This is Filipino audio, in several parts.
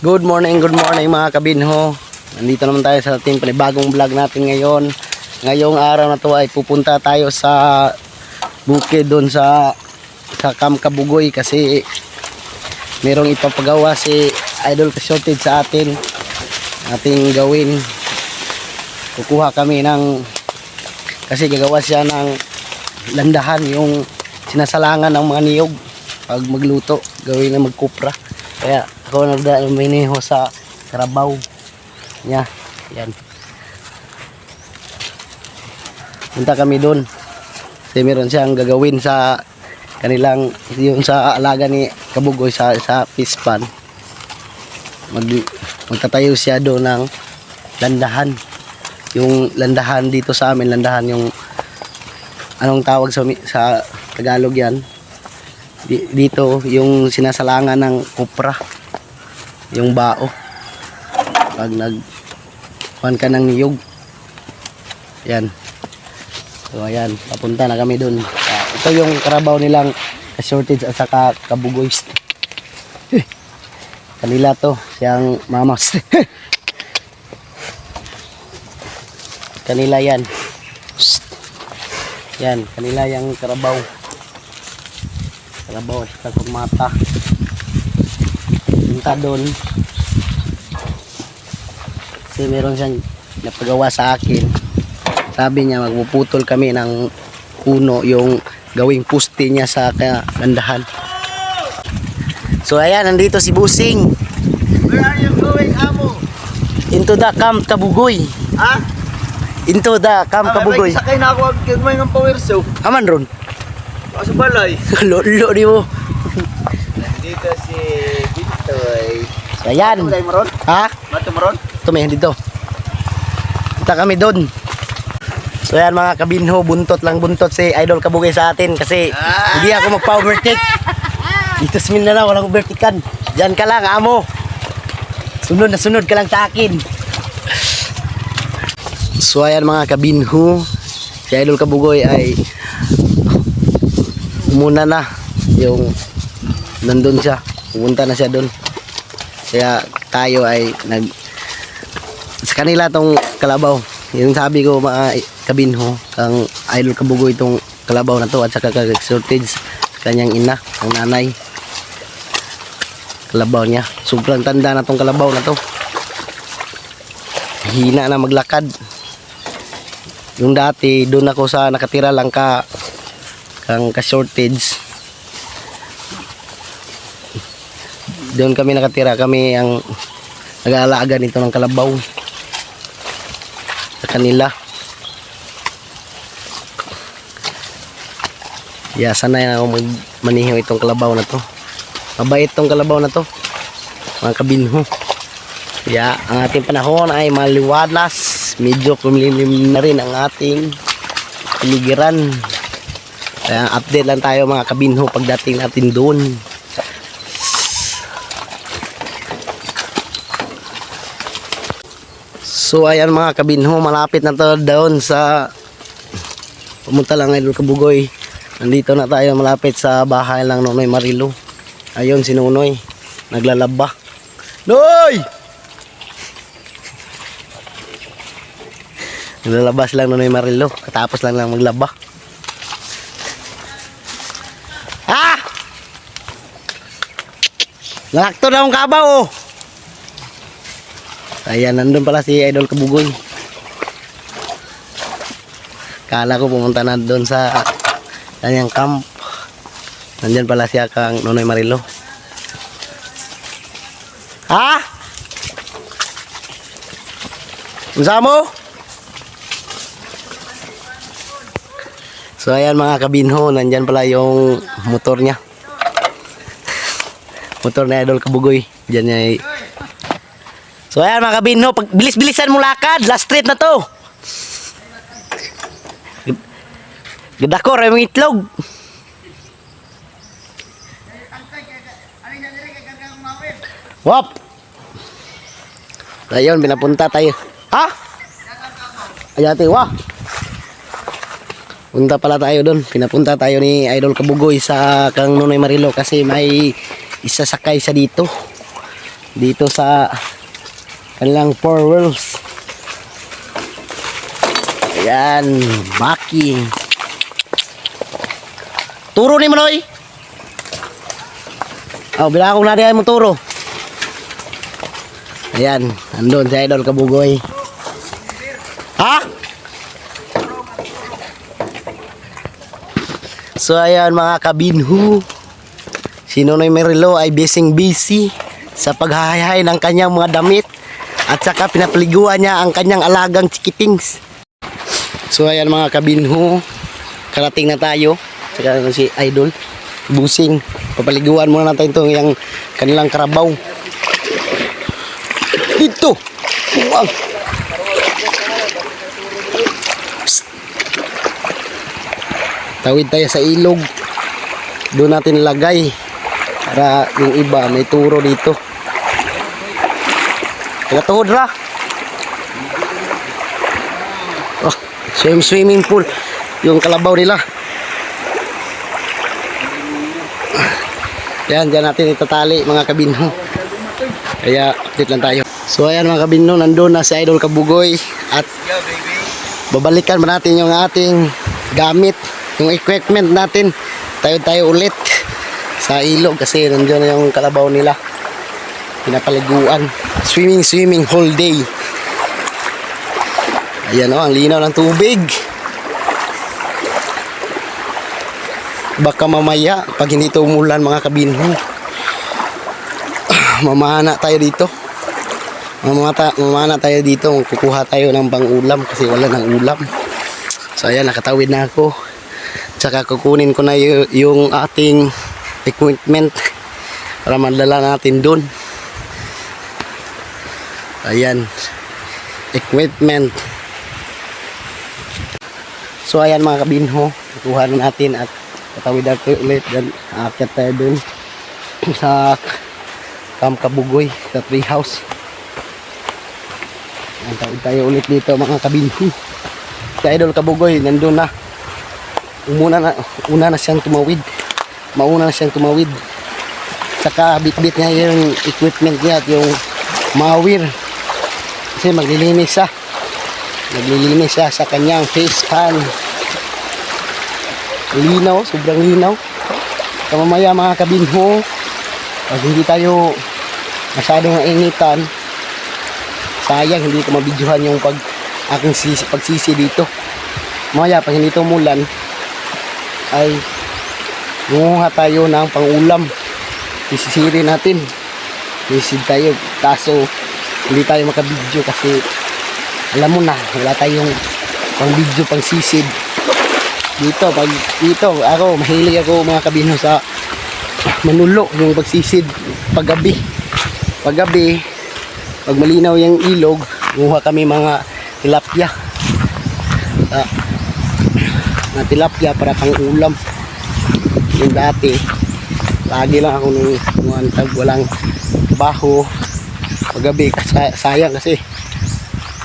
Good morning, good morning mga kabinho. Nandito naman tayo sa ating panibagong vlog natin ngayon. Ngayong araw na to ay pupunta tayo sa bukid doon sa sa Camp Kabugoy kasi merong ipapagawa si Idol Shorted sa atin. Ating gawin. Kukuha kami ng kasi gagawa siya ng landahan yung sinasalangan ng mga niyog pag magluto gawin na magkupra kaya ako nagdaminiho sa karabaw niya yan. Punta kami doon kasi meron siyang gagawin sa kanilang yung sa alaga ni Kabugoy sa sa fish pan. Mag magtatayo siya doon ng landahan. Yung landahan dito sa amin landahan yung anong tawag sa sa Tagalog yan? Di- dito yung sinasalangan ng kupra yung bao. Pag nag kuhan ka ng niyog. Yan. So ayan. Papunta na kami dun. Ah, ito yung karabaw nilang shortage at saka kabugoy. Kanila to. Siyang mamas. Kanila yan. Yan. Kanila yung karabaw. Karabaw sa kung mata punta doon. Kasi meron siyang napagawa sa akin. Sabi niya magpuputol kami ng puno yung gawing puste niya sa landahan so ayan nandito si Busing. Where are you going, Amo? into the camp Kabugoy. Ha? into the camp Kabugoy. Sakay na ako. Kagmay ng power so. aman ron. Ako sa balay. lolo di mo. Dito si So ayan mo ron? ha Mato mo ron? Tumingin dito. Punta kami doon. So yan mga kabinho, buntot lang buntot si Idol Kabugay sa atin kasi hindi ako magpa-overtake. Dito sa Mindanao, walang overtikan. Diyan ka lang, amo. Sunod na sunod ka lang sa akin. So ayan mga kabinho, si Idol Kabugoy ay umuna na yung nandun siya. Pumunta na siya doon. Kaya tayo ay nag sa kanila tong kalabaw. Yung sabi ko mga kabinho, kang idol kabugoy itong kalabaw na to at saka shortage kanyang ina, ang nanay. Kalabaw niya. Sobrang tanda na tong kalabaw na to. Hina na maglakad. Yung dati, doon ako sa nakatira lang ka kang ka-shortage. Doon kami nakatira, kami ang nag-aalaga nito ng kalabaw sa kanila. Yeah, sanay na ako magmaniho itong kalabaw na to. Mabait itong kalabaw na to. Mga kabinho. Yeah, ang ating panahon ay maliwalas. Medyo kumilim na rin ang ating piligiran. Kaya update lang tayo mga kabinho pagdating natin doon. So ayan mga kabinho, malapit na to doon sa pumunta lang Idol Kabugoy. Nandito na tayo malapit sa bahay lang Nonoy Marilo. Ayun si Nonoy, naglalaba. Noy! Naglalabas lang Nonoy Marilo, katapos lang lang maglaba. Ha? Nalakto na akong kabaw oh! Ayan, nandun pala si Idol Kabugoy. Kala ko pumunta na doon sa kanyang camp. Nandyan pala siya kang Nonoy Marilo. Ha? Unsa mo? So ayan mga kabinho, nandyan pala yung motor niya. Motor na Idol Kabugoy. Diyan niya So ayan mga kabinho, pag bilis-bilisan mo lakad, last street na to. Ganda ko, rin mga itlog. Wap! Ayun, binapunta tayo. Ha? Ayati, wah! Punta pala tayo doon. Pinapunta tayo ni Idol Kabugoy sa kang Nunoy Marilo kasi may isasakay sa dito. dito sa kanilang four wheels. Ayan, Maki. Turo ni Manoy. Oh, bila akong nari ay mo turo. Ayan, andun si Idol Kabugoy. Ha? So ayan mga kabinhu. Si Nonoy Merilo ay busy busy sa paghahayhay ng kanyang mga damit at saka pinapaliguan niya ang kanyang alagang chikitings. So ayan mga kabinhu, karating na tayo. Saka ano si Idol, busing. Papaliguan muna natin itong yung kanilang karabaw. Dito! Wow! Tawid tayo sa ilog. Doon natin lagay para yung iba may turo dito. Tagatuhod ra. Oh, swim swimming pool yung kalabaw nila. Yan, dyan natin itatali mga kabinho. Kaya update lang tayo. So ayan mga kabinho, nandun na si Idol Kabugoy at babalikan ba natin yung ating gamit, yung equipment natin. Tayo-tayo ulit sa ilog kasi nandiyan na yung kalabaw nila. Pinapaliguan. Swimming, swimming whole day. Ayan o, ang linaw ng tubig. Baka mamaya, pag hindi ito umulan mga kabinho, mamana tayo dito. Mamata, mamana tayo dito, kukuha tayo ng pang-ulam kasi wala ng ulam. So ayan, nakatawid na ako. Tsaka kukunin ko na yung ating equipment para madala natin doon. Ayan, equipment. So ayan mga kabinho, kukuha na natin at katawid natin ulit. Then aakyat tayo doon sa Camp Kabugoy, sa tree house. Ang tawid tayo ulit dito mga kabinhi. Si Idol Kabugoy, nandun na. Umuna na, una na siyang tumawid. Mauna na siyang tumawid. Saka bit-bit niya yung equipment niya at yung mawir. Kasi maglilinis siya. Maglilinis siya sa kanyang face pan. Linaw, sobrang linaw. Kamamaya mga kabinho, pag hindi tayo masyadong nainitan, sayang hindi ko mabidyohan yung pag aking sisi, pagsisi dito maya pag hindi tumulan ay munguha tayo ng pangulam isisiri natin isid tayo kaso hindi tayo makabidyo kasi alam mo na wala tayong pang video pang sisid dito pag dito ako mahilig ako mga kabino sa manulo yung pagsisid paggabi paggabi pag malinaw yung ilog, guha kami mga tilapia. Ah, na tilapia para pang ulam. Yung dati, lagi lang ako nung tag walang baho. Paggabi, kasi- sayang kasi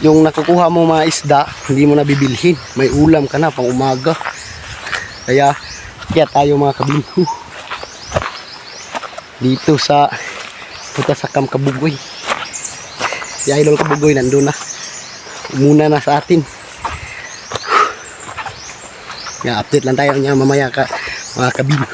yung nakukuha mo mga isda, hindi mo na bibilhin. May ulam ka na pang umaga. Kaya, kaya tayo mga kabinho. Dito sa punta sa Camp Kabugoy. Si Idol Kabugoy nandun na. Muna na sa atin. Nga update lang tayo niya mamaya ka mga kabinho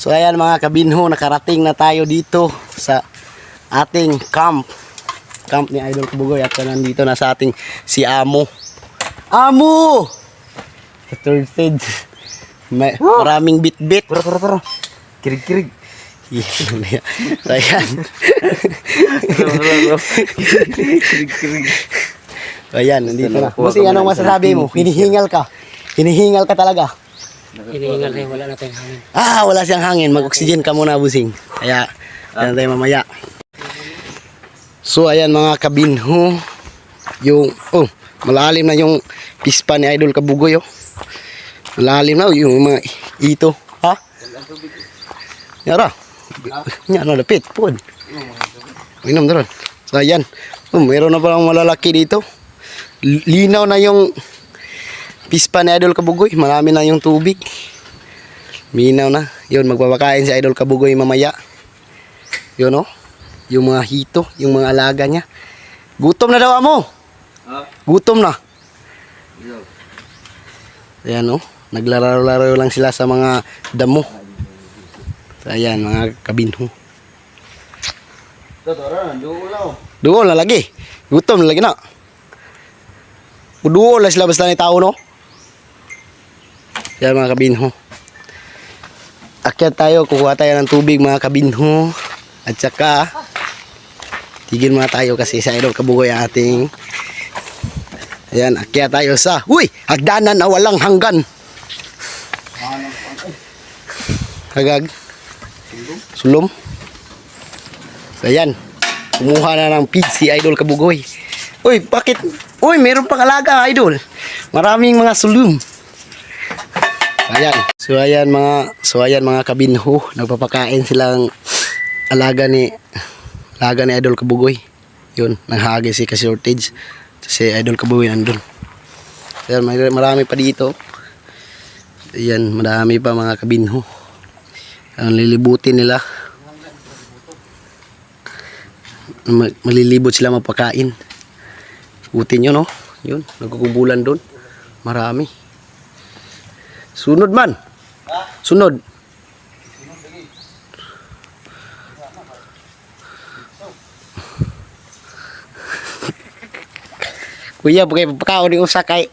so ayan mga kabinho nakarating na tayo dito sa ating camp camp ni Idol Kabugoy at nandito na sa ating si Amo Amo sa third stage may maraming bit-bit tara tara tara kirig kirig so ayan Ayan, nandito na. Bossing, anong masasabi mo? Hinihingal ka. Hinihingal ka talaga. Hinihingal kayo, wala na tayong hangin. Ah, wala siyang hangin. Mag-oxygen ka muna, busing. Kaya, yan tayo mamaya. So, ayan mga kabinho. Yung, oh, malalim na yung pispa ni Idol Kabugoy, oh. Malalim na, oh, yung mga ito. Ha? Yara. Yan, no, lapit. Pud. Inom doon. So, ayan. Oh, mayroon na palang malalaki dito. Linaw na yung pispa ni Idol Kabugoy. Marami na yung tubig. Minaw na. Yun, magpapakain si Idol Kabugoy mamaya. Yun, oh. Yung mga hito, yung mga alaga niya. Gutom na daw amo. Ha? Gutom na. Ayan oh, naglalaro-laro lang sila sa mga damo. So, ayan, mga kabinho. Duol na lagi. Gutom na lagi na. Duol na sila basta ni tao no. Yan mga kabinho. Akyat tayo, kukuha tayo ng tubig mga kabinho. At saka, tigil muna tayo kasi sa Idol Kabugoy ang ating Ayan, akyat tayo sa, uy, hagdanan na walang hanggan. Hagag. Sulom. So, ayan. Kumuha na ng pig si Idol Kabugoy. Uy, bakit? Uy, meron pang alaga, Idol. Maraming mga sulum. So, ayan. So, ayan mga, so, ayan mga kabinho. Nagpapakain silang alaga ni, alaga ni Idol Kabugoy. Yun, nanghagi si Kasortage. Si Idol Kabugoy nandun. So, may- marami pa dito. Ayan, marami pa mga kabinho. Ang lilibutin nila. Ma- malilibot sila mapakain. Butin yun, no? Yun, nagkukubulan doon. Marami. Sunod man. Sunod. Kuya, bukay papakaon ni usakay.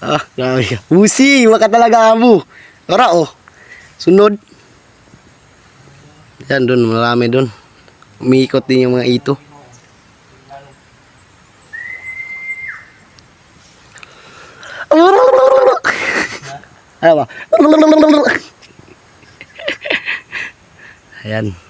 Ah, grabe. Usi, waka talaga mo. Ora oh. Sunod. Yan doon, marami doon. Umiikot din yung mga ito. Ano ba? Ayan.